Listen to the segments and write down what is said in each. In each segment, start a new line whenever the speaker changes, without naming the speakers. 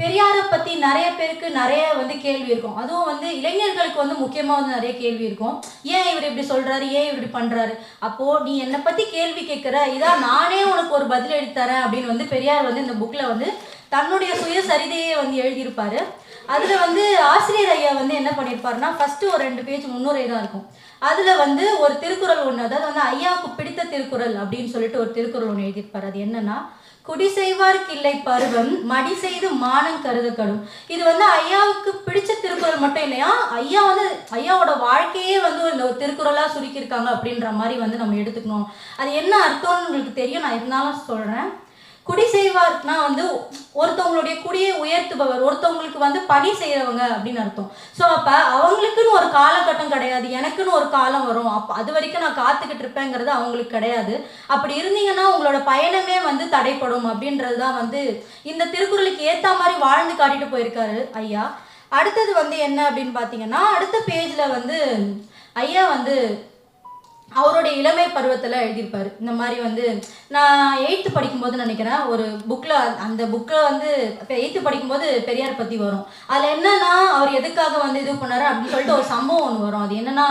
பெரியாரை பற்றி நிறைய பேருக்கு நிறைய வந்து கேள்வி இருக்கும். அதுவும் வந்து இளைஞர்களுக்கு வந்து முக்கியமாக வந்து நிறைய கேள்வி இருக்கும். ஏன் இவர் இப்படி சொல்கிறாரு ஏன் இவர் இப்படி பண்ணுறாரு அப்போது நீ என்னை பற்றி கேள்வி கேட்குற இதான் நானே உனக்கு ஒரு பதில் எழுதி தரேன் அப்படின்னு வந்து பெரியார் வந்து இந்த புக்கில் வந்து தன்னுடைய சுயசரிதையை வந்து எழுதியிருப்பாரு. அதில் வந்து ஆசிரியர் ஐயா வந்து என்ன பண்ணியிருப்பாருன்னா ஃபஸ்ட்டு ஒரு ரெண்டு பேஜ் முன்னுரை தான் இருக்கும். அதில் வந்து ஒரு திருக்குறள் ஒன்று அதாவது வந்து ஐயாவுக்கு பிடித்த திருக்குறள் அப்படின்னு சொல்லிட்டு ஒரு திருக்குறள் ஒன்று எழுதியிருப்பாரு. அது என்னன்னா குடி செய்வார்க்கு இல்லை பருவம் மடி செய்து மானம் கருதக்கடும். இது வந்து ஐயாவுக்கு பிடிச்ச திருக்குறள் மட்டும் இல்லையா? ஐயா வந்து ஐயாவோட வாழ்க்கையே வந்து இந்த ஒரு திருக்குறளா சுருக்கியிருக்காங்க அப்படின்ற மாதிரி வந்து நம்ம எடுத்துக்கணும். அது என்ன அர்த்தம்னு உங்களுக்கு தெரியும் நான் இருந்தாலும் சொல்றேன். குடி செய்வார்னா வந்து ஒருத்தவங்களுடைய குடியை உயர்த்துபவர். ஒருத்தவங்களுக்கு வந்து பணி செய்கிறவங்க அப்படின்னு அர்த்தம். ஸோ அப்போ அவங்களுக்குன்னு ஒரு காலகட்டம் கிடையாது. எனக்குன்னு ஒரு காலம் வரும். அப்போ அது வரைக்கும் நான் காத்துக்கிட்டு இருப்பேங்கிறது அவங்களுக்கு கிடையாது. அப்படி இருந்தீங்கன்னா உங்களோட பயணமே வந்து தடைப்படும் அப்படின்றது தான் வந்து இந்த திருக்குறளுக்கு ஏற்ற மாதிரி வாழ்ந்து காட்டிட்டு போயிருக்காரு ஐயா. அடுத்தது வந்து என்ன அப்படின்னு பார்த்தீங்கன்னா அடுத்த பேஜில் வந்து ஐயா வந்து அவருடைய இளமை பருவத்தில் எழுதியிருப்பார். இந்த மாதிரி வந்து நான் எயித்து படிக்கும்போது நினைக்கிறேன் ஒரு புக்கில் அந்த புக்கில் வந்து எயித்து படிக்கும்போது பெரியார் பற்றி வரும். அதில் என்னன்னா அவர் எதுக்காக வந்து இது பண்ணாரு அப்படின்னு சொல்லிட்டு ஒரு சம்பவம் ஒன்று வரும். அது என்னன்னா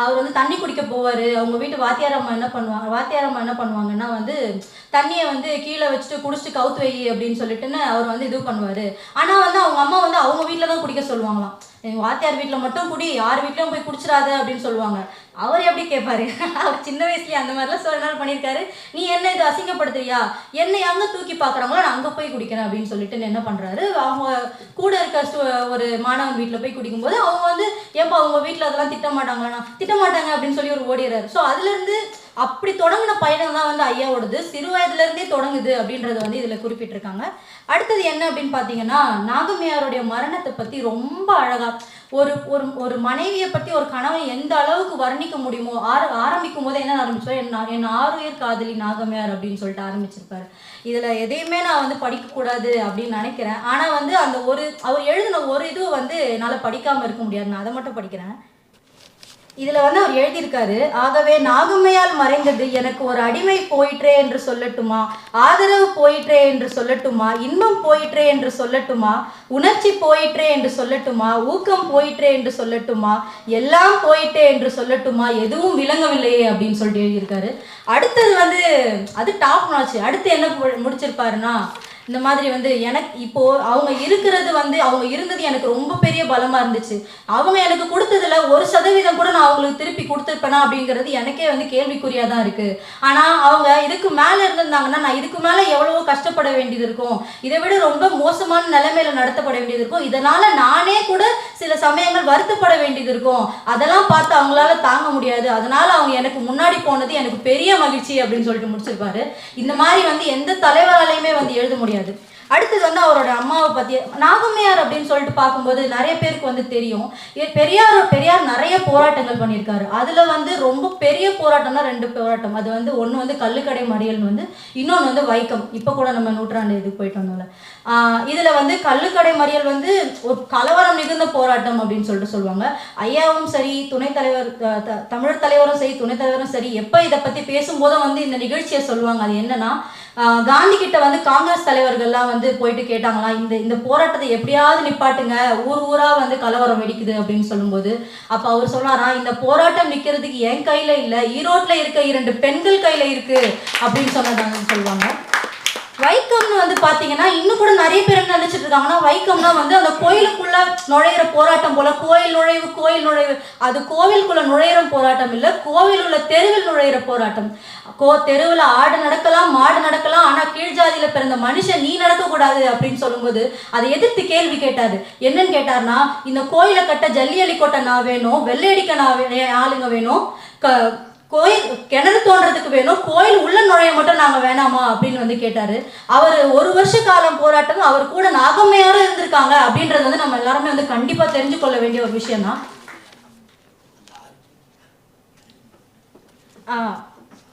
அவர் வந்து தண்ணி குடிக்க போவார். அவங்க வீட்டு வாத்தியார் அம்மா என்ன பண்ணுவாங்க வாத்தியார் அம்மா என்ன பண்ணுவாங்கன்னா வந்து தண்ணியை வந்து கீழே வச்சுட்டு குடிச்சிட்டு கவுத்து வை அப்படின்னு சொல்லிட்டுன்னு அவர் வந்து இது பண்ணுவார். ஆனால் வந்து அவங்க அம்மா வந்து அவங்க வீட்டில் தான் குடிக்க சொல்லுவாங்களாம். எங்கள் வாத்தியார் வீட்டில் மட்டும் குடி யார் வீட்லயும் போய் குடிச்சிடாத அப்படின்னு சொல்லுவாங்க. அவர் எப்படி கேட்பாரு அவர் சின்ன வயசுலேயே அந்த மாதிரிலாம் சொல்ல நாள் பண்ணியிருக்காரு. நீ என்ன இது அசிங்கப்படுத்துறியா? என்னை அங்கே தூக்கி பார்க்குறாங்களோ நான் அங்கே போய் குடிக்கிறேன் அப்படின்னு சொல்லிட்டு என்ன பண்ணுறாரு அவங்க கூட இருக்க ஒரு மாணவன் வீட்டில் போய் குடிக்கும்போது அவங்க வந்து ஏப்பா அவங்க வீட்டில் அதெல்லாம் திட்ட மாட்டாங்களா திட்ட மாட்டாங்க அப்படின்னு சொல்லி ஒரு ஓடிடுறாரு. ஸோ அதுலேருந்து அப்படி தொடங்கின பயணம் தான் வந்து ஐயாவோடது. சிறு வயதுலேருந்தே தொடங்குது அப்படின்றத வந்து இதில் குறிப்பிட்டிருக்காங்க. அடுத்தது என்ன அப்படின்னு பார்த்தீங்கன்னா நாகம்மையாருடைய மரணத்தை பற்றி ரொம்ப அழகாக ஒரு ஒரு ஒரு மனைவியை பற்றி ஒரு கணவன் எந்த அளவுக்கு வர்ணிக்க முடியுமோ ஆர ஆரம்பிக்கும் போது என்ன ஆரம்பிச்சோம் என் என் ஆறுயிர் காதலி நாகம்மையார் அப்படின்னு சொல்லிட்டு ஆரம்பிச்சிருப்பாரு. இதில் எதையுமே நான் வந்து படிக்கக்கூடாது அப்படின்னு நினைக்கிறேன். ஆனால் வந்து அந்த ஒரு அவர் எழுதின ஒரு இதுவும் வந்து என்னால் படிக்காமல் இருக்க முடியாது. நான் அதை மட்டும் படிக்கிறேன். இதில் வந்து அவர் எழுதியிருக்காரு ஆகவே நாகம்மையால் மறைந்தது எனக்கு ஒரு அடிமை போயிற்றே என்று சொல்லட்டுமா? ஆதரவு போயிற்றே என்று சொல்லட்டுமா? இன்பம் போயிற்றே என்று சொல்லட்டுமா? உணர்ச்சி போயிற்றே என்று சொல்லட்டுமா? ஊக்கம் போயிற்றே என்று சொல்லட்டுமா? எல்லாம் போயிட்டே என்று சொல்லட்டுமா? எதுவும் விளங்கவில்லையே அப்படின்னு சொல்லிட்டு எழுதியிருக்காரு. அடுத்தது வந்து அது டாப் நாச்சு அடுத்து என்ன மு- முடிச்சிருப்பாருன்னா இந்த மாதிரி வந்து எனக்கு இப்போ அவங்க இருக்கிறது வந்து அவங்க இருந்தது எனக்கு ரொம்ப பெரிய பலமா இருந்துச்சு. அவங்க எனக்கு கொடுத்ததுல ஒரு சதவீதம் கூட நான் அவங்களுக்கு திருப்பி கொடுத்துருப்பேனா அப்படிங்கிறது எனக்கே வந்து கேள்விக்குறியா தான் இருக்கு. ஆனா அவங்க இதுக்கு மேல இருந்திருந்தாங்கன்னா நான் இதுக்கு மேல எவ்வளவோ கஷ்டப்பட வேண்டியது இருக்கும். இதை விட ரொம்ப மோசமான நிலைமையில நடத்தப்பட வேண்டியது இருக்கும். இதனால நானே கூட சில சமயங்கள் வருத்தப்பட வேண்டியது இருக்கும். அதெல்லாம் பார்த்து அவங்களால தாங்க முடியாது. அதனால அவங்க எனக்கு முன்னாடி போனது எனக்கு பெரிய மகிழ்ச்சி அப்படின்னு சொல்லிட்டு முடிச்சிருப்பாரு. இந்த மாதிரி வந்து எந்த தலைவராலையுமே வந்து எழுத முடியும் முடியாது. அடுத்தது வந்து அவரோட அம்மாவை பத்தி நாகம்மையார் அப்படின்னு சொல்லிட்டு பார்க்கும்போது நிறைய பேருக்கு வந்து தெரியும். பெரியார் பெரியார் நிறைய போராட்டங்கள் பண்ணியிருக்காரு. அதுல வந்து ரொம்ப பெரிய போராட்டம்னா ரெண்டு போராட்டம். அது வந்து ஒன்று வந்து கல்லுக்கடை மறியல் வந்து இன்னொன்னு வந்து வைக்கம். இப்போ கூட நம்ம நூற்றாண்டு இதுக்கு போயிட்டு வந்தோம்ல. இதுல வந்து கல்லுக்கடை மறியல் வந்து ஒரு கலவரம் மிகுந்த போராட்டம் அப்படின்னு சொல்லிட்டு சொல்லுவாங்க. ஐயாவும் சரி துணைத் தலைவர் த- தமிழர் தலைவரும் சரி துணைத் தலைவரும் சரி எப்போ இதை பத்தி பேசும்போதும் வந்து இந்த நிகழ்ச்சியை சொல்லுவாங்க. அது என்னன்னா காந்தி கிட்ட வந்து காங்கிரஸ் தலைவர்கள்லாம் வந்து போயிட்டு கேட்டாங்களாம் இந்த இந்த போராட்டத்தை எப்படியாவது நிப்பாட்டுங்க ஊர் ஊரா வந்து கலவரம் வெடிக்குது அப்படின்னு சொல்லும்போது அப்ப அவர் சொன்னாராம் இந்த போராட்டம் நிக்கிறதுக்கு என் கையில இல்ல ஈரோட்ல இருக்க இரண்டு பெண்கள் கையில இருக்கு அப்படின்னு சொன்னதாங்க சொல்லுவாங்க. வைக்கம்னு வந்து பார்த்தீங்கன்னா இன்னும் கூட நிறைய பேர் என்ன நினைச்சிட்டு இருக்காங்கன்னா வைக்கம்னா வந்து அந்த கோயிலுக்குள்ள நுழையிற போராட்டம் போல கோயில் நுழைவு கோயில் நுழைவு. அது கோவிலுக்குள்ள நுழையிற போராட்டம் இல்லை கோவில் உள்ள தெருவில் நுழையிற போராட்டம். கோ தெருவில் ஆடு நடக்கலாம் மாடு நடக்கலாம் ஆனால் கீழ் ஜாதியில் பிறந்த மனுஷன் நீ நடக்கக்கூடாது அப்படின்னு சொல்லும்போது அதை எதிர்த்து கேள்வி கேட்டாரு. என்னன்னு கேட்டார்னா இந்த கோயிலை கட்ட ஜல்லியலி கொட்ட நான் வேணும் வெள்ளையடிக்க நான் ஆளுங்க வேணும். க கோயில் கிணறு தோன்றதுக்கு வேணும் கோயில் உள்ள நுழைய மட்டும் நாங்கள் வேணாமா அப்படின்னு வந்து கேட்டாரு. அவர் ஒரு வருஷ காலம் போராட்டம் அவர் கூட நாகம்மையாரும் இருந்திருக்காங்க அப்படின்றது வந்து நம்ம எல்லாருமே வந்து கண்டிப்பா தெரிஞ்சு கொள்ள வேண்டிய ஒரு விஷயம் தான்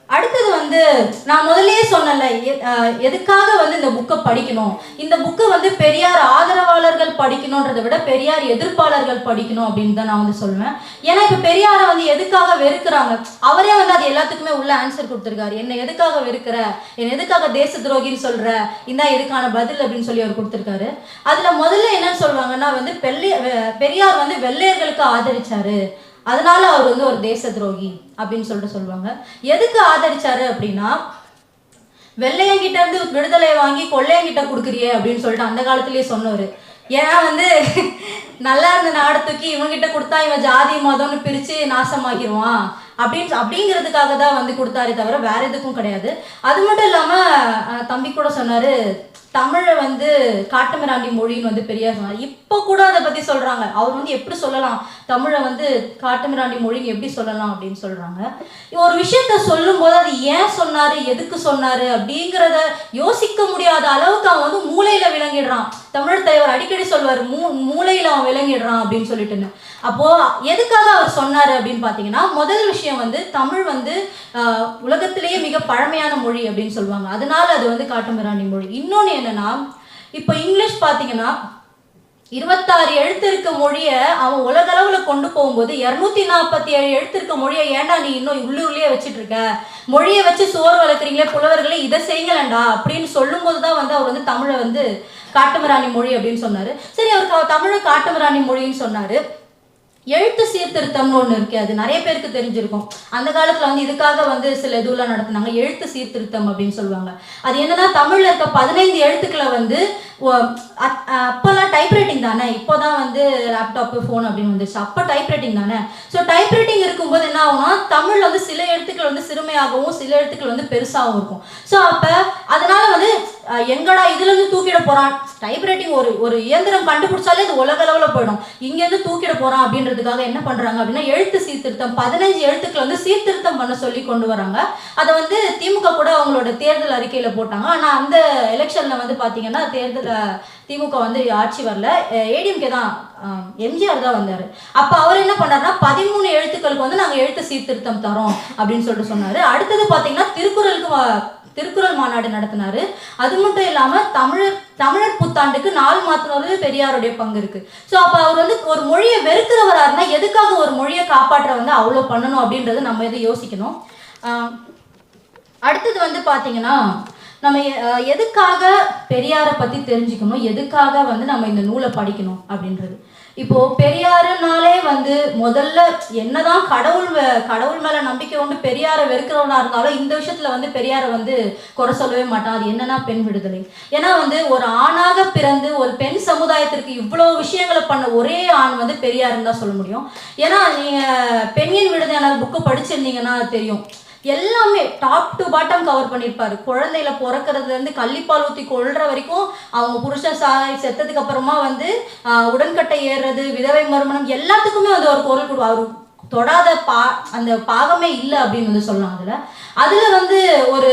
அடுத்தது வந்து நான் முதல்லயே சொன்னேன்ல எ- எதுக்காக வந்து இந்த புக்கை படிக்கணும்? இந்த புக்கை வந்து பெரியார் ஆதரவாளர்கள் படிக்கணுன்றதை விட பெரியார் எதிர்ப்பாளர்கள் படிக்கணும் அப்படின்னு தான் நான் வந்து சொல்லுவேன். ஏன்னா இப்போ பெரியாரை வந்து எதுக்காக வெறுக்கிறாங்க? அவரே வந்து அது எல்லாத்துக்குமே உள்ள ஆன்சர் கொடுத்துருக்காரு. என்ன எதுக்காக வெறுக்கிற? என்ன எதுக்காக தேச துரோகின்னு சொல்ற? இந்தா எதுக்கான பதில் அப்படின்னு சொல்லி அவர் கொடுத்துருக்காரு. அதுல முதல்ல என்னன்னு சொல்லுவாங்கன்னா வந்து பெரிய பெரியார் வந்து வெள்ளையர்களுக்கு ஆதரிச்சாரு. அதனால அவர் வந்து ஒரு தேச துரோகி அப்படின்னு சொல்லிட்டு சொல்லுவாங்க. எதுக்கு ஆதரிச்சாரு அப்படின்னா வெள்ளையங்கிட்ட இருந்து விடுதலை வாங்கி கொள்ளையங்கிட்ட கொடுக்குறியே அப்படின்னு சொல்லிட்டு அந்த காலத்திலேயே சொன்னவர். ஏன்னா வந்து நல்லா இருந்த நாடை தூக்கி இவன்கிட்ட கொடுத்தா இவன் ஜாதி மதம்னு பிரித்து நாசமாக்கிடுவான் அப்படின்னு அப்படிங்கிறதுக்காக தான் வந்து கொடுத்தாரே தவிர வேற எதுக்கும் கிடையாது. அது மட்டும் இல்லாமல் தம்பி கூட சொன்னார் தமிழை வந்து காட்டுமிராண்டி மொழின்னு வந்து பெரியார் சொன்னார். இப்போ கூட அதை பற்றி சொல்கிறாங்க அவர் வந்து எப்படி சொல்லலாம்? தமிழை வந்து காட்டுமிராண்டி மொழின்னு எப்படி சொல்லலாம் அப்படின்னு சொல்கிறாங்க ஒரு விஷயத்த சொல்லும்போது அது ஏன் சொன்னார்? எதுக்கு சொன்னார்? அப்படிங்கிறத யோசிக்க முடியாத அளவுக்கு அவன் வந்து மூளையில் விளங்கிடுறான். தமிழ் தலைவர் அடிக்கடி சொல்வார் மூ மூளையில் அவன் விளங்கிடுறான் அப்படின்னு சொல்லிட்டுன்னு. அப்போது எதுக்காக அவர் சொன்னார் அப்படின்னு பார்த்தீங்கன்னா முதல் விஷயம் வந்து தமிழ் வந்து உலகத்திலேயே மிக பழமையான மொழி அப்படின்னு சொல்லுவாங்க. அதனால அது வந்து காட்டுமிராண்டி மொழி. இன்னொன்று என்னன்னா இப்போ இங்கிலீஷ் பார்த்தீங்கன்னா இருபத்தாறு எழுத்து இருக்க மொழியை அவன் உலகளவில் கொண்டு போகும்போது இரநூத்தி நாற்பத்தி ஏழு எழுத்து இருக்க மொழியை ஏன்டா நீ இன்னும் உள்ளூர்லேயே வச்சுட்டு இருக்க மொழியை வச்சு சோறு வளர்க்குறீங்களே புலவர்களே இதை செய்யலண்டா அப்படின்னு சொல்லும்போது தான் வந்து அவர் வந்து தமிழை வந்து காட்டுமராணி மொழி அப்படின்னு சொன்னாரு. சரி அவர் தமிழை காட்டுமிராணி மொழின்னு சொன்னாரு. எழுத்து சீர்திருத்தம்னு ஒன்று இருக்கு அது நிறைய பேருக்கு தெரிஞ்சிருக்கும். அந்த காலத்துல வந்து இதுக்காக வந்து சில இதுலாம் நடத்துனாங்க. எழுத்து சீர்திருத்தம் அப்படின்னு சொல்லுவாங்க. அது என்னன்னா தமிழ்ல இருக்க பதினைந்து எழுத்துக்களை வந்து அப்போல்லாம் டைப்ரைட்டிங் தானே இப்போ தான்? வந்து லேப்டாப்பு ஃபோன் அப்படின்னு வந்துச்சு அப்போ டைப்ரைட்டிங் தானே? ஸோ டைப்ரைட்டிங் இருக்கும்போது என்ன ஆகும்னா தமிழ் வந்து சில எழுத்துக்கள் வந்து சிறுமையாகவும் சில எழுத்துக்கள் வந்து பெருசாகவும் இருக்கும். ஸோ அப்போ அதனால வந்து எங்கடா இதுலேருந்து தூக்கிட போகிறான் டைப்ரைட்டிங் ஒரு ஒரு இயந்திரம் கண்டுபிடிச்சாலே அது உலக அளவில் போயிடும். இங்கேருந்து தூக்கிட போகிறான் அப்படின்றதுக்காக என்ன பண்ணுறாங்க அப்படின்னா எழுத்து சீர்திருத்தம் பதினஞ்சு எழுத்துக்களை வந்து சீர்திருத்தம் பண்ண சொல்லி கொண்டு வராங்க. அதை வந்து திமுக கூட அவங்களோட தேர்தல் அறிக்கையில் போட்டாங்க. ஆனால் அந்த எலெக்ஷனில் வந்து பார்த்தீங்கன்னா தேர்தல் திமுக வந்து ஆட்சி வரல. ஏடிஎம்கே தான் எம்ஜிஆர் தான் வந்தார். அப்போ அவர் என்ன பண்ணாருன்னா பதிமூணு எழுத்துக்களுக்கு வந்து நாங்கள் எழுத்து சீர்திருத்தம் தரோம் அப்படின்னு சொல்லிட்டு சொன்னார். அடுத்தது பார்த்தீங்கன்னா திருக்குறளுக்கு திருக்குறள் மாநாடு நடத்தினாரு. அது மட்டும் இல்லாம தமிழர் தமிழர் புத்தாண்டுக்கு நாள் மாத்தினது பெரியாருடைய பங்கு இருக்கு. ஸோ அப்போ அவர் வந்து ஒரு மொழியை வெறுக்கிறவரா எதுக்காக ஒரு மொழியை காப்பாற்ற வந்து அவ்வளோ பண்ணணும் அப்படின்றத நம்ம இதை யோசிக்கணும்? அடுத்தது வந்து பார்த்தீங்கன்னா நம்ம எதுக்காக பெரியாரை பத்தி தெரிஞ்சுக்கணும்? எதுக்காக வந்து நம்ம இந்த நூலை படிக்கணும் அப்படின்றது. இப்போ பெரியாருனாலே வந்து முதல்ல என்னதான் கடவுள் கடவுள் மேல நம்பிக்கை உண்டு பெரியாரை வெறுக்கிறவனா இருந்தாலும் இந்த விஷயத்துல வந்து பெரியாரை வந்து குறை சொல்லவே மாட்டான். அது என்னன்னா பெண் விடுதலை. ஏன்னா வந்து ஒரு ஆணாக பிறந்து ஒரு பெண் சமுதாயத்திற்கு இவ்வளோ விஷயங்களை பண்ண ஒரே ஆண் வந்து பெரியாருன்னு தான் சொல்ல முடியும். ஏன்னா நீங்க பெண்ணின் விடுதலை புக்கு படிச்சிருந்தீங்கன்னா தெரியும். எல்லாமே டாப் டு பாட்டம் கவர் பண்ணியிருப்பாரு குழந்தையில பிறக்கிறதுல இருந்து கள்ளிப்பால் ஊற்றி கொள்ற வரைக்கும் அவங்க புருஷன் சாய் செத்ததுக்கு அப்புறமா வந்து உடன்கட்டை ஏறுறது விதவை மறுமணம் எல்லாத்துக்குமே வந்து ஒரு குரல் கொடுவார் அவர் தொடாத பா அந்த பாகமே இல்லை அப்படின்னு வந்து சொல்லலாம் அதுல. அதுல வந்து ஒரு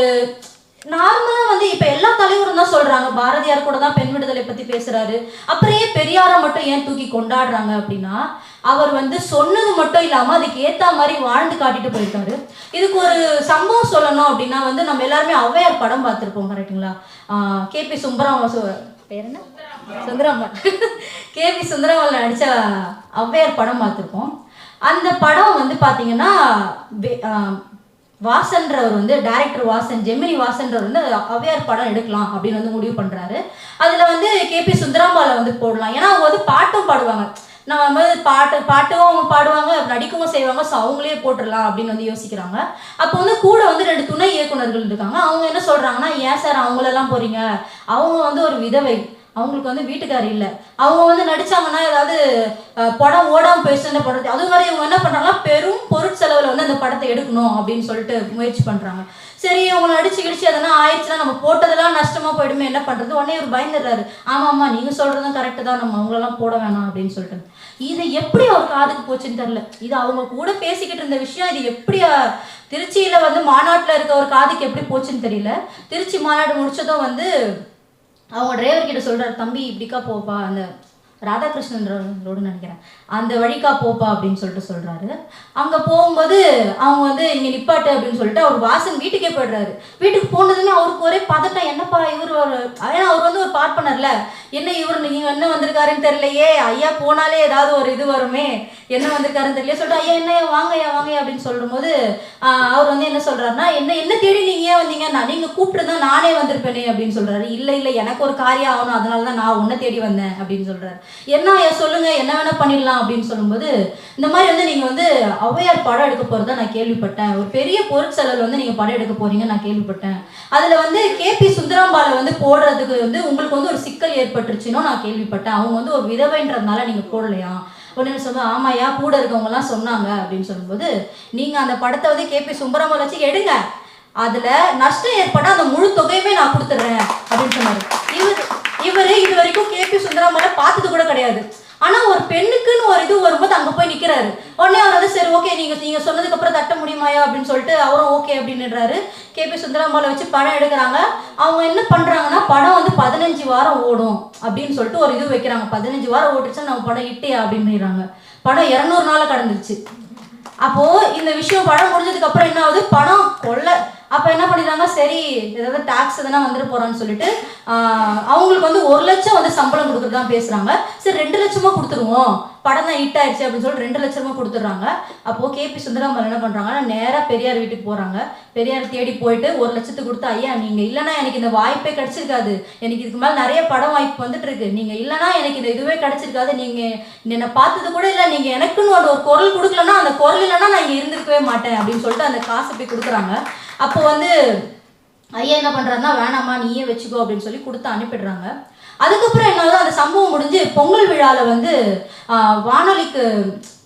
நார்மலா வந்து இப்ப எல்லா தலைவரும் தான் சொல்றாங்க பாரதியார் கூட தான் பெண் விடுதலை பத்தி பேசுறாரு. அப்புறம் ஏன் பெரியாரை மட்டும் ஏன் தூக்கி கொண்டாடுறாங்க அப்படின்னா அவர் வந்து சொன்னது மட்டும் இல்லாம அதுக்கு ஏத்த மாதிரி வாழ்ந்து காட்டிட்டு போயிருக்காரு இதுக்கு ஒரு சம்பவம் சொல்லணும் அப்படின்னா வந்து நம்ம எல்லாருமே ஔவையார் படம் பார்த்திருப்போம் கரெக்ட்டுங்களா? கேபி சுந்தரம் சு- பேர் என்ன? சுந்தரமன் கேபி சுந்தரமன் நடிச்ச ஔவையார் படம் பார்த்துருக்கோம் அந்த படம் வந்து பாத்தீங்கன்னா வாசன்றவர் வந்து டைரக்டர் வாசன் ஜெமினி வாசன்றவர் வந்து ஔவையார் படம் எடுக்கலாம் அப்படின்னு வந்து முடிவு பண்றாரு. அதுல வந்து கேபி சுந்தராம்பாலை வந்து போடலாம். ஏன்னா அவங்க வந்து பாட்டும் பாடுவாங்க. நம்ம வந்து பாட்டு பாட்டும் அவங்க பாடுவாங்க நடிக்கவும் செய்வாங்க ஸோ அவங்களே போட்டுடலாம் அப்படின்னு வந்து யோசிக்கிறாங்க. அப்போ வந்து கூட வந்து ரெண்டு துணை இயக்குனர்கள் இருக்காங்க. அவங்க என்ன சொல்றாங்கன்னா ஏன் சார் அவங்களெல்லாம் போறீங்க? அவங்க வந்து ஒரு விதவை. அவங்களுக்கு வந்து வீட்டுக்காரி இல்லை. அவங்க வந்து நடிச்சாங்கன்னா ஏதாவது படம் ஓடாமல் போயிடுச்சு படத்தை அது மாதிரி இவங்க என்ன பண்ணுறாங்கன்னா பெரும் பொருட்செலவில் வந்து அந்த படத்தை எடுக்கணும் அப்படின்னு சொல்லிட்டு முயற்சி பண்ணுறாங்க சரி இவங்க நடிச்சு கிடிச்சு அதெல்லாம் ஆயிடுச்சுன்னா நம்ம போட்டதெல்லாம் நஷ்டமா போயிடுமே என்ன பண்றது? உடனே இவர் பயந்துடுறாரு. ஆமா ஆமா நீங்க சொல்றதும் கரெக்டு தான். நம்ம அவங்களெல்லாம் போட வேணாம் அப்படின்னு சொல்லிட்டு. இது எப்படி அவர் காதுக்கு போச்சுன்னு தெரியல. இது அவங்க கூட பேசிக்கிட்டு இருந்த விஷயம் இது எப்படி திருச்சியில் திருச்சியில வந்து மாநாட்டில் இருக்க ஒரு காதுக்கு எப்படி போச்சுன்னு தெரியல. திருச்சி மாநாடு முடிச்சதும் வந்து அவங்க டிரைவர் கிட்ட சொல்றாரு தம்பி இப்படிக்கா போப்பா அந்த ராதாகிருஷ்ணன் ரோடு நினைக்கிறேன். அந்த வழிக்கா போப்பா அப்படின்னு சொல்லிட்டு சொல்றாரு. அங்க போகும்போது அவங்க வந்து இங்க நிப்பாட்டு அப்படின்னு சொல்லிட்டு அவர் வாசன் வீட்டுக்கே போயிடுறாரு. வீட்டுக்கு போனதுமே அவருக்கு ஒரே பதட்டம். என்னப்பா இவர் ஏன்னா அவர் வந்து ஒரு பார்ப்பனர்ல. என்ன இவர் நீங்க என்ன வந்திருக்காருன்னு தெரியலையே. ஐயா போனாலே ஏதாவது ஒரு இது வருமே. என்ன வந்திருக்காருன்னு தெரியல சொல்லிட்டு ஐயா என்னையா வாங்கய்யா வாங்கய்யா அப்படின்னு சொல்லும்போது போது அவர் வந்து என்ன சொல்றாருன்னா என்ன என்ன தேடி நீங்க ஏன் வந்தீங்க? நான் நீங்க கூப்பிட்டு நானே வந்திருப்பேனே அப்படின்னு சொல்றாரு. இல்ல இல்ல எனக்கு ஒரு காரியம் ஆகணும். அதனால தான் நான் உன்னை தேடி வந்தேன் அப்படின்னு சொல்றாரு. என்ன ஐயா சொல்லுங்க என்ன வேணா பண்ணிடலாம் அப்படின்னு சொல்லும்போது இந்த மாதிரி வந்து நீங்க வந்து ஔவையார் படம் எடுக்க போறதா நான் கேள்விப்பட்டேன். ஒரு பெரிய பொருட்செலவில் வந்து நீங்க படம் எடுக்க போறீங்க நான் கேள்விப்பட்டேன். அதுல வந்து கேபி சுந்தராம்பாலை வந்து போடுறதுக்கு வந்து உங்களுக்கு வந்து ஒரு சிக்கல் ஏற்பட்டுருச்சுன்னு நான் கேள்விப்பட்டேன். அவங்க வந்து ஒரு விதவைன்றதுனால நீங்க போடலையா? உடனே சொல்லுவேன் ஆமாயா கூட இருக்கவங்க எல்லாம் சொன்னாங்க அப்படின்னு சொல்லும்போது நீங்க அந்த படத்தை வந்து கேபி சுந்தராம்பாலை வச்சு எடுங்க. அதுல நஷ்டம் ஏற்பட்டா அந்த முழு தொகையுமே நான் கொடுத்துட்றேன் அப்படின்னு சொன்னாரு. இவர் இவரு இது வரைக்கும் கேபி சுந்தராமலை பார்த்தது கூட கிடையாது. ஆனா ஒரு பெண்ணுக்குன்னு ஒரு இது வரும்போது அங்க போய் நிக்கிறாரு. உடனே அவர் வந்து சரி ஓகே நீங்க நீங்க சொன்னதுக்கு அப்புறம் தட்ட முடியுமாயா? அப்படின்னு சொல்லிட்டு அவரும் ஓகே அப்படின்னுறாரு கேபி சுந்தராமலை வச்சு படம் எடுக்கிறாங்க. அவங்க என்ன பண்றாங்கன்னா படம் வந்து பதினஞ்சு வாரம் ஓடும் அப்படின்னு சொல்லிட்டு ஒரு இது வைக்கிறாங்க. பதினஞ்சு வாரம் ஓட்டுச்சுன்னா நம்ம படம் இட்டே அப்படின்னுறாங்க. படம் இரநூறு நாள் கடந்துருச்சு. அப்போ இந்த விஷயம் படம் முடிஞ்சதுக்கு அப்புறம் என்ன ஆகுது? பணம் கொள்ள அப்போ என்ன பண்ணிடுறாங்க? சரி ஏதாவது டாக்ஸ் எதனா வந்துட்டு போகிறான்னு சொல்லிட்டு அவங்களுக்கு வந்து ஒரு லட்சம் வந்து சம்பளம் கொடுக்குறதா பேசுகிறாங்க சரி ரெண்டு லட்சமாக கொடுத்துருவோம். படம் தான் ஹிட் ஆயிடுச்சு அப்படின்னு சொல்லிட்டு ரெண்டு லட்சமாக கொடுத்துட்றாங்க. அப்போ கேபி சுந்தராமல் என்ன பண்ணுறாங்கன்னா நேராக பெரியார் வீட்டுக்கு போகிறாங்க பெரியார் தேடி போயிட்டு ஒரு லட்சத்துக்கு கொடுத்து ஐயா நீங்கள் இல்லைனா எனக்கு இந்த வாய்ப்பே கிடைச்சிருக்காது. எனக்கு இதுக்கு மேலே நிறைய படம் வாய்ப்பு வந்துட்டு இருக்கு. நீங்கள் இல்லைன்னா எனக்கு இந்த இதுவே கிடைச்சிருக்காது. நீங்கள் என்னை பார்த்தது கூட இல்லை. நீங்கள் எனக்குன்னு ஒரு குரல் கொடுக்கலன்னா அந்த குரல் இல்லைன்னா நான் இங்கே இருந்திருக்கவே மாட்டேன். அப்படின்னு சொல்லிட்டு அந்த காசு போய் கொடுக்குறாங்க. அப்போ வந்து ஐயா என்ன பண்றாருன்னா வேணாம்மா நீயே வச்சுக்கோ அப்படின்னு சொல்லி கொடுத்து அனுப்பிடுறாங்க. அதுக்கப்புறம் என்னாவது அந்த சம்பவம் முடிஞ்சு பொங்கல் விழால வந்து வானொலிக்கு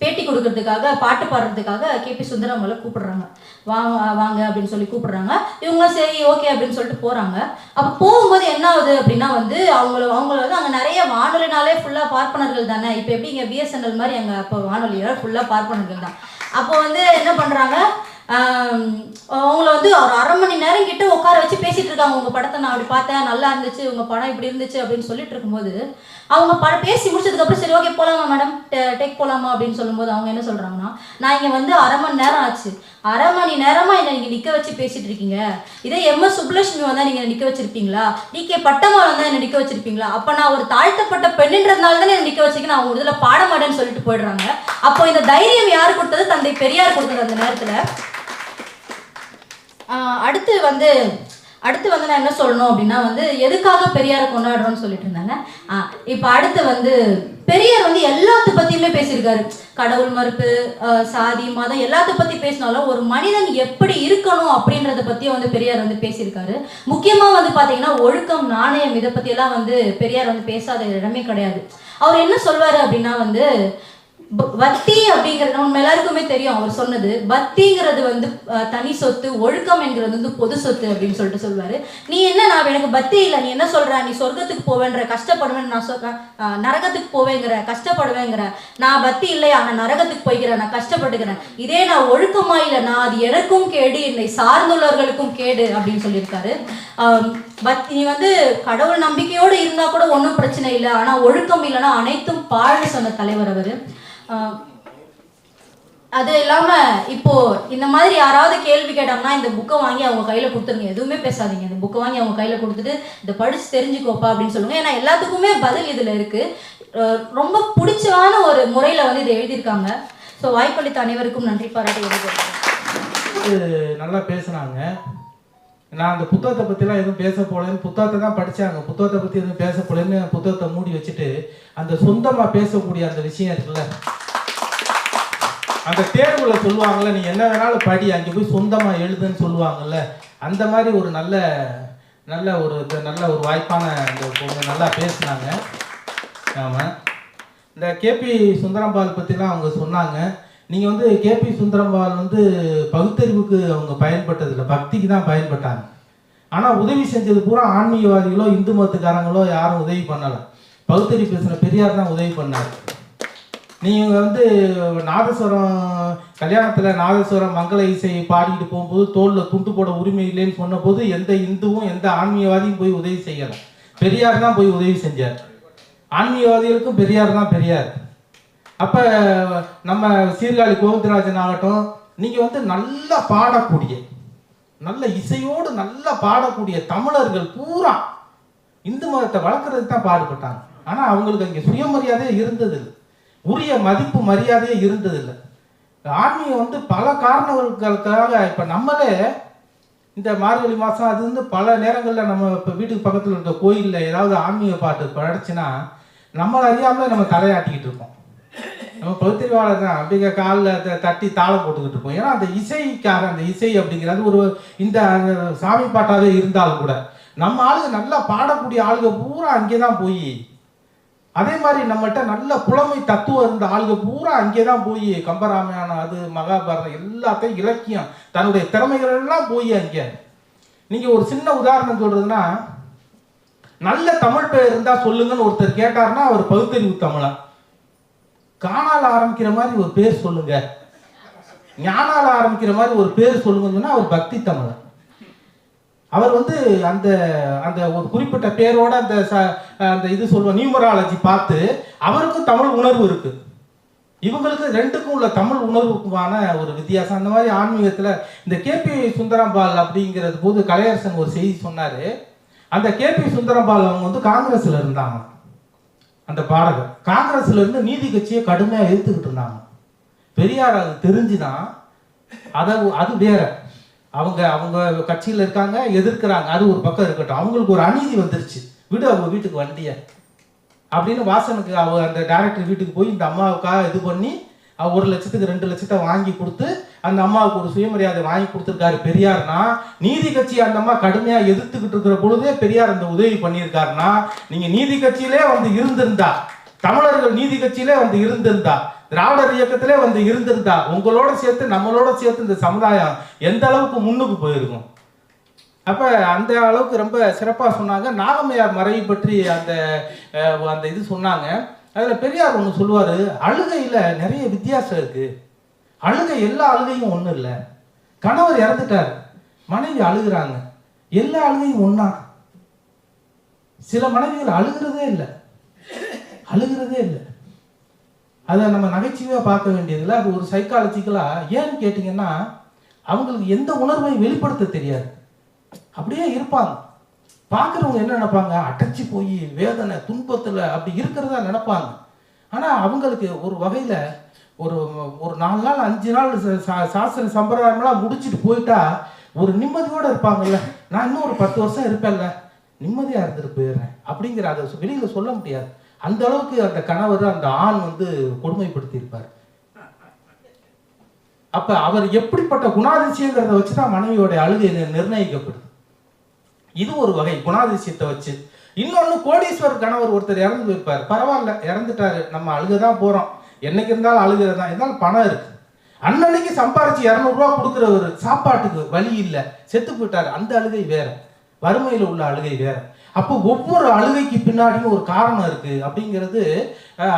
பேட்டி கொடுக்கறதுக்காக பாட்டு பாடுறதுக்காக கேபி அவங்கள கூப்பிடுறாங்க. வாங்க வாங்க அப்படின்னு சொல்லி கூப்பிடுறாங்க. இவங்களும் சரி ஓகே அப்படின்னு சொல்லிட்டு போறாங்க. அப்போ போகும்போது என்ன ஆகுது அப்படின்னா வந்து அவங்கள அவங்கள வந்து அங்கே நிறைய வானொலினாலே ஃபுல்லாக பார்ப்பனர்கள் தானே? இப்போ எப்படி இங்கே பிஎஸ்என்எல் மாதிரி அங்கே அப்போ வானொலியில் ஃபுல்லாக பார்ப்பனர்கள் தான்? அப்போ வந்து என்ன பண்ணுறாங்க அவங்கள வந்து ஒரு அரை மணி நேரம் கிட்ட உட்கார வச்சு பேசிட்டு இருக்காங்க. உங்க படத்தை நான் அப்படி பார்த்தேன் நல்லா இருந்துச்சு உங்க படம் இப்படி இருந்துச்சு அப்படின்னு சொல்லிட்டு இருக்கும்போது அவங்க பட பேசி முடிச்சதுக்கு அப்புறம் சரி ஓகே போலாமா மேடம் டேக் போலாமா அப்படின்னு சொல்லும்போது அவங்க என்ன சொல்றாங்கன்னா நான் இங்க வந்து அரை மணி நேரம் ஆச்சு. அரை மணி நேரமா என்ன நீங்க நிக்க வச்சு பேசிட்டு இருக்கீங்க. இதே எம் எஸ் சுப்புலட்சுமி வந்தா நீங்க நிக்க வச்சிருப்பீங்களா? டி கே பட்டமாலம் தான் என்ன நிக்க வச்சிருப்பீங்களா? அப்ப நான் ஒரு தாழ்த்தப்பட்ட பெண்ணுன்றதுனால தானே என்ன நிக்க வச்சிருக்கேன் நான் அவங்க இதுல பாட மாட்டேன்னு சொல்லிட்டு போயிடுறாங்க. அப்போ இந்த தைரியம் யார் கொடுத்தது? தந்தை பெரியார் கொடுத்தது அந்த நேரத்துல. அடுத்து வந்து அடுத்து வந்து நான் என்ன சொல்லணும் அப்படின்னா வந்து எதுக்காக பெரியாரை கொண்டாடுறோம்னு சொல்லிட்டு இருந்தாங்க. இப்போ அடுத்து வந்து பெரியார் வந்து எல்லாத்த பத்தியுமே பேசியிருக்காரு. கடவுள் மறுப்பு சாதி மதம் எல்லாத்த பத்தி பேசினாலும் ஒரு மனிதன் எப்படி இருக்கணும் அப்படின்றத பத்தியும் வந்து பெரியார் வந்து பேசியிருக்காரு. முக்கியமா வந்து பாத்தீங்கன்னா ஒழுக்கம் நாணயம் இதை பத்தி எல்லாம் வந்து பெரியார் வந்து பேசாத இடமே கிடையாது. அவர் என்ன சொல்வாரு அப்படின்னா வந்து பக்தி அப்படிங்கிறது நம்ம எல்லாருக்குமே தெரியும். அவர் சொன்னது பக்திங்கிறது வந்து தனி சொத்து ஒழுக்கம் என்கிறது வந்து பொது சொத்து அப்படின்னு சொல்லிட்டு சொல்வாரு. நீ என்ன நான் எனக்கு பக்தி இல்லை நீ என்ன சொல்ற? நீ சொர்க்கத்துக்கு போவேன்ற கஷ்டப்படுவேன் நான் சொல்ற நரகத்துக்கு போவேங்கிற கஷ்டப்படுவேங்கிற. நான் பக்தி இல்லையா? நான் நரகத்துக்கு போய்க்கிறேன் நான் கஷ்டப்பட்டுக்கிறேன். இதே நான் ஒழுக்கமா இல்லை நான் அது எனக்கும் கேடு என்னை சார்ந்துள்ளவர்களுக்கும் கேடு அப்படின்னு சொல்லியிருக்காரு. பக்தி பத் நீ வந்து கடவுள் நம்பிக்கையோடு இருந்தா கூட ஒன்றும் பிரச்சனை இல்லை. ஆனால் ஒழுக்கம் இல்லைன்னா அனைத்தும் பாழ்னு சொன்ன தலைவர் அவர். அது இல்லாம இப்போ இந்த மாதிரி யாராவது கேள்வி கேட்டாங்கன்னா இந்த புக்கை வாங்கி அவங்க கையில கொடுத்துருங்க. எதுவுமே பேசாதீங்க. இந்த புக்கை வாங்கி அவங்க கையில கொடுத்துட்டு இதை படிச்சு தெரிஞ்சுக்கோப்பா அப்படின்னு சொல்லுங்க. ஏன்னா எல்லாத்துக்குமே பதில் இதுல இருக்கு. ரொம்ப பிடிச்சமான ஒரு முறையில வந்து இதை எழுதியிருக்காங்க. ஸோ வாய்ப்பளித்த அனைவருக்கும் நன்றி. பாராட்டி எழுதி
நல்லா பேசுனாங்க. நான் அந்த புத்தகத்தை பற்றிலாம் எதுவும் பேச போலேன்னு புத்தகத்தை தான் படித்தாங்க புத்தகத்தை பற்றி எதுவும் பேச போலேன்னு புத்தகத்தை மூடி வச்சுட்டு அந்த சொந்தமாக பேசக்கூடிய அந்த விஷயம் இருக்குல்ல. அந்த தேர்வுல சொல்லுவாங்கல்ல நீ என்ன வேணாலும் படி அங்கே போய் சொந்தமாக எழுதுன்னு சொல்லுவாங்கல்ல. அந்த மாதிரி ஒரு நல்ல நல்ல ஒரு நல்ல ஒரு வாய்ப்பான அந்த பொண்ணு நல்லா பேசினாங்க. ஆமாம் இந்த கேபி சுந்தரம்பால் பற்றிலாம் அவங்க சொன்னாங்க. நீங்கள் வந்து கேபி சுந்தரம்பால் வந்து பகுத்தறிவுக்கு அவங்க பயன்பட்டதில்லை. பக்திக்கு தான் பயன்பட்டாங்க. ஆனால் உதவி செஞ்சது பூரா ஆன்மீகவாதிகளோ இந்து மதத்துக்காரங்களோ யாரும் உதவி பண்ணலை. பகுத்தறிவு பேசுகிற பெரியார் தான் உதவி பண்ணார். நீங்கள் வந்து நாதஸ்வரம் கல்யாணத்தில் நாதஸ்வரம் மங்கள இசை பாடிக்கிட்டு போகும்போது தோளில் துண்டு போட உரிமை இல்லைன்னு சொன்னபோது எந்த இந்துவும் எந்த ஆன்மீகவாதியும் போய் உதவி செய்யலை. பெரியார் தான் போய் உதவி செஞ்சார். ஆன்மீகவாதிகளுக்கும் பெரியார் தான் பெரியார். அப்போ நம்ம சீர்காழி கோவிந்தராஜன் ஆகட்டும் நீங்கள் வந்து நல்லா பாடக்கூடிய நல்ல இசையோடு நல்லா பாடக்கூடிய தமிழர்கள் பூரா இந்து மதத்தை வளர்க்குறதுக்கு தான் பாடுபட்டாங்க. ஆனால் அவங்களுக்கு அங்கே சுயமரியாதையே இருந்ததில்லை. உரிய மதிப்பு மரியாதையே இருந்ததில்லை. ஆன்மீகம் வந்து பல காரணங்களுக்காக இப்போ நம்மளே இந்த மார்கழி மாதம் அது வந்து பல நேரங்களில் நம்ம இப்போ வீட்டுக்கு பக்கத்தில் இருக்க கோயிலில் ஏதாவது ஆன்மீக பாட்டு படைச்சுன்னா நம்மளை அறியாமலே நம்ம தலையாட்டிக்கிட்டு இருக்கோம் நம்ம பகுத்தறிவாளர் தான். அப்படிங்க காலில் தட்டி தாளம் போட்டுக்கிட்டு இருப்போம். ஏன்னா அந்த இசைக்காக அந்த இசை அப்படிங்கிறது ஒரு இந்த அந்த சாமி பாட்டாகவே இருந்தாலும் கூட நம்ம ஆளுங்க நல்லா பாடக்கூடிய ஆளுங்க பூரா அங்கே தான் போய் அதே மாதிரி நம்மகிட்ட நல்ல புலமை தத்துவம் இருந்த ஆளுங்க பூரா அங்கே தான் போய் கம்பராமாயணம் அது மகாபாரதம் எல்லாத்தையும் இலக்கியம் தன்னுடைய திறமைகள் எல்லாம் போய் அங்கே. நீங்கள் ஒரு சின்ன உதாரணம் சொல்றதுன்னா நல்ல தமிழ் பெயர் இருந்தால் சொல்லுங்கன்னு ஒருத்தர் கேட்டார்னா அவர் பகுத்தறிவு தமிழன். காணால ஆரம்பிக்கிற மாதிரி ஒரு பேர் சொல்லுங்க. ஞானால ஆரம்பிக்கிற மாதிரி ஒரு பேர் சொல்லுங்கன்னு சொன்னா அவர் பக்தி தமிழன் அவர் வந்து அந்த அந்த ஒரு குறிப்பிட்ட பேரோட அந்த ச- அந்த இது சொல்லுவோம் நியூமராலஜி பார்த்து அவருக்கும் தமிழ் உணர்வு இருக்கு. இவங்களுக்கு ரெண்டுக்கும் உள்ள தமிழ் உணர்வுக்குமான ஒரு வித்தியாசம். அந்த மாதிரி ஆன்மீகத்தில் இந்த கேபி சுந்தரம்பால் அப்படிங்கிறது போது கலையரசன் ஒரு செய்தி சொன்னார். அந்த கேபி சுந்தரம்பால் அவங்க வந்து காங்கிரஸில் இருந்தாங்க அந்த பாடகர். காங்கிரஸ்ல இருந்து நீதி கட்சியை கடுமையாக எதிர்த்துக்கிட்டு இருந்தாங்க. பெரியார் அது தெரிஞ்சுதான். அதை அது வேற. அவங்க அவங்க கட்சியில் இருக்காங்க எதிர்க்கிறாங்க. அது ஒரு பக்கம் இருக்கட்டும். அவங்களுக்கு ஒரு அநீதி வந்துருச்சு. விடு அவங்க வீட்டுக்கு வண்டிய. அப்படின்னு வாசனுக்கு அவ அந்த டேரக்டர் வீட்டுக்கு போய் இந்த அம்மாவுக்காக இது பண்ணி ஒரு லட்சத்துக்கு ரெண்டு லட்சத்தை வாங்கி கொடுத்து அந்த அம்மாவுக்கு ஒரு சுயமரியாதை வாங்கி கொடுத்துருக்காரு பெரியார்னா நீதி கட்சி அந்த அம்மா கடுமையாக எதிர்த்துக்கிட்டு இருக்கிற பொழுதே பெரியார் அந்த உதவி பண்ணியிருக்காருன்னா நீங்க நீதி கட்சியிலே வந்து இருந்திருந்தா தமிழர்கள் நீதி கட்சியிலே வந்து இருந்திருந்தா திராவிடர் இயக்கத்திலே வந்து இருந்திருந்தா உங்களோட சேர்த்து நம்மளோட சேர்த்து இந்த சமுதாயம் எந்த அளவுக்கு முன்னுக்கு போயிருக்கும்? அப்ப அந்த அளவுக்கு ரொம்ப சிறப்பா சொன்னாங்க. நாகம்மையார் மறைவு பற்றி அந்த அந்த இது சொன்னாங்க. அதில் பெரியார் ஒன்று சொல்லுவார் அழுகையில் நிறைய வித்தியாசம் இருக்குது அழுகை எல்லா அழுகையும் ஒன்றும் இல்லை. கணவர் இறந்துட்டார். மனைவி அழுகிறாங்க. எல்லா அழுகையும் ஒன்றா சில மனைவிகள் அழுகிறதே இல்லை. அழுகிறதே இல்லை. அதை நம்ம நகைச்சுவையாக பார்க்க வேண்டியதில்லை அது ஒரு சைக்காலஜிக்கலாக ஏன்னு கேட்டிங்கன்னா அவங்களுக்கு எந்த உணர்வையும் வெளிப்படுத்த தெரியாது. அப்படியே இருப்பாங்க. பார்க்குறவங்க என்ன நினைப்பாங்க? அடைச்சி போய் வேதனை துன்பத்தில் அப்படி இருக்கிறதா நினைப்பாங்க. ஆனால் அவங்களுக்கு ஒரு வகையில் ஒரு ஒரு நாலு நாள் அஞ்சு நாள் சாஸ்திர சம்பிரதாயம்லாம் முடிச்சுட்டு போயிட்டா ஒரு நிம்மதியோடு இருப்பாங்கல்ல. நான் இன்னும் ஒரு பத்து வருஷம் இருப்பேன்ல. நிம்மதியாக இருந்துட்டு போயிடுறேன். அப்படிங்கிற அதை வெளியில் சொல்ல முடியாது. அந்த அளவுக்கு அந்த கணவர் அந்த ஆண் வந்து கொடுமைப்படுத்தி இருப்பார் அவர் எப்படிப்பட்ட குணாதிசயங்கிறத வச்சு தான் மனைவியோட அழுகை நிர்ணயிக்கப்படுது. இது ஒரு வகை குணாதிசயத்தை வச்சு. இன்னொன்று கோடீஸ்வரர் கணவர் ஒருத்தர் இறந்து போயிருப்பார். பரவாயில்ல இறந்துட்டாரு. நம்ம அழுகதான் போகிறோம் என்னைக்கு இருந்தாலும் அழுகிறது தான் இருந்தாலும் பணம் இருக்கு. அன்னன்னைக்கு சம்பாரிச்சு இரநூறுவா கொடுக்குறவர் சாப்பாட்டுக்கு வழி இல்லை. செத்து போயிட்டார். அந்த அழுகை வேற. வறுமையில் உள்ள அழுகை வேற. அப்போ ஒவ்வொரு அழுகைக்கு பின்னாடியும் ஒரு காரணம் இருக்கு அப்படிங்கிறது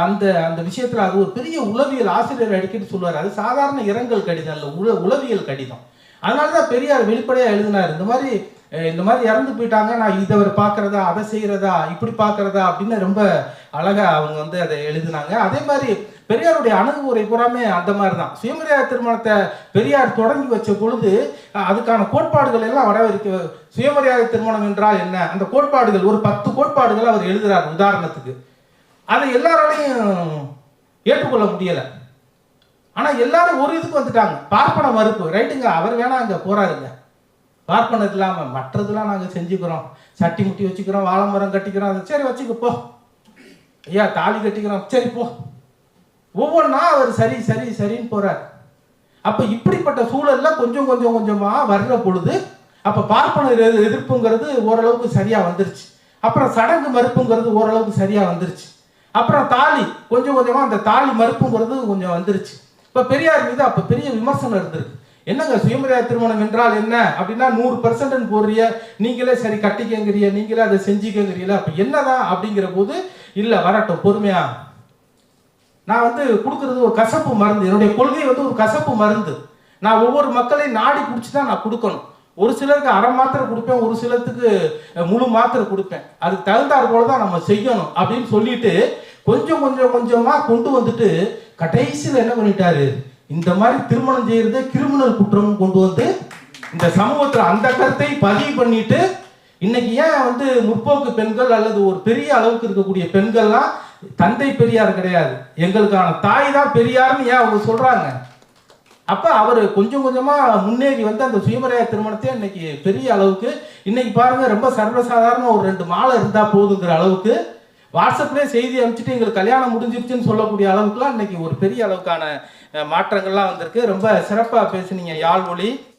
அந்த அந்த விஷயத்துல அது ஒரு பெரிய உளவியல் ஆசிரியர் அடிக்கடி சொல்லுவார். அது சாதாரண இரங்கல் கடிதம் இல்லை. உள உளவியல் கடிதம். அதனால தான் பெரியார் வெளிப்படையாக எழுதினார். இந்த மாதிரி இந்த மாதிரி இறந்து போயிட்டாங்க நான் இதை பார்க்கறதா அதை செய்யறதா இப்படி பார்க்கறதா அப்படின்னு ரொம்ப அழகா அவங்க வந்து அதை எழுதினாங்க. அதே மாதிரி பெரியாருடைய அணுகுமுறை பூராமே அந்த மாதிரி தான் சுயமரியாதை திருமணத்தை பெரியார் தொடங்கி வச்ச பொழுது அதுக்கான கோட்பாடுகள் எல்லாம் வரவிருக்க சுயமரியாதை திருமணம் என்றால் என்ன? அந்த கோட்பாடுகள் ஒரு பத்து கோட்பாடுகள் அவர் எழுதுகிறார் உதாரணத்துக்கு. அதை எல்லாராலையும் ஏற்றுக்கொள்ள முடியலை. ஆனா எல்லாரும் ஒரு இதுக்கு வந்துட்டாங்க. பார்ப்பன மறுப்பு ரைட்டுங்க அவர் வேணா அங்க போறாருங்க. பார்ப்பனம் இல்லாமல் மற்றதெல்லாம் நாங்கள் செஞ்சுக்கிறோம். சட்டி முட்டி வச்சுக்கிறோம் வாழை மரம் கட்டிக்கிறோம் அதை சரி வச்சுக்கப்போ ஐயா தாலி கட்டிக்கிறோம் சரி போ. ஒவ்வொன்றா அவர் சரி சரி சரின்னு போகிறார் அப்போ இப்படிப்பட்ட சூழலில் கொஞ்சம் கொஞ்சம் கொஞ்சமாக வர்ற பொழுது அப்போ பார்ப்பனர் எது எதிர்ப்புங்கிறது ஓரளவுக்கு சரியாக வந்துருச்சு. அப்புறம் சடங்கு மறுப்புங்கிறது ஓரளவுக்கு சரியாக வந்துருச்சு. அப்புறம் தாலி கொஞ்சம் கொஞ்சமாக அந்த தாலி மறுப்புங்கிறது கொஞ்சம் வந்துருச்சு. இப்போ பெரியார் மீது அப்போ பெரிய விமர்சனம் இருந்திருக்கு. என்னங்க சுயமரியாதை திருமணம் என்றால் என்ன? அப்படின்னா நூறு பர்சன்ட் போடுறிய நீங்களே சரி கட்டிக்கங்கிறிய நீங்களே அதை செஞ்சுக்கங்கிறீல அப்ப என்னதான் அப்படிங்கிற போது இல்ல வரட்டும் பொறுமையா. நான் வந்து கொடுக்கறது ஒரு கசப்பு மருந்து. என்னுடைய கொள்கை வந்து ஒரு கசப்பு மருந்து. நான் ஒவ்வொரு மக்களையும் நாடி பிடிச்சி தான் நான் கொடுக்கணும். ஒரு சிலருக்கு அரை மாத்திரை கொடுப்பேன் ஒரு சிலத்துக்கு முழு மாத்திரை கொடுப்பேன். அதுக்கு தகுந்தாற் போல தான் நம்ம செய்யணும் அப்படின்னு சொல்லிட்டு கொஞ்சம் கொஞ்சம் கொஞ்சமா கொண்டு வந்துட்டு கடைசியில் என்ன பண்ணிட்டாரு? இந்த மாதிரி திருமணம் செய்யறதே கிரிமினல் குற்றம் கொண்டு வந்து இந்த சமூகத்துல அந்த கருத்தை பதிவு பண்ணிட்டு இன்னைக்கு ஏன் வந்து முற்போக்கு பெண்கள் அல்லது ஒரு பெரிய அளவுக்கு இருக்கக்கூடிய பெண்கள்லாம் தந்தை பெரியார் கிடையாது. எங்களுக்கான தாய் தான் பெரியார்னு ஏன் அவங்க சொல்றாங்க? அப்ப அவர் கொஞ்சம் கொஞ்சமா முன்னேறி வந்து அந்த சுயமரியாதை திருமணத்தை இன்னைக்கு பெரிய அளவுக்கு இன்னைக்கு பாருங்க ரொம்ப சர்வசாதாரண ஒரு ரெண்டு மாலை இருந்தா போதுங்கிற அளவுக்கு வாட்ஸ்அப்லேயே செய்தி அனுப்பிச்சிட்டு எங்களுக்கு கல்யாணம் முடிஞ்சிருச்சுன்னு சொல்லக்கூடிய அளவுக்குலாம் இன்னைக்கு ஒரு பெரிய அளவுக்கான மாற்றங்கள்லாம் வந்திருக்கு. ரொம்ப சிறப்பாக பேசுனீங்க யாழ் ஒளி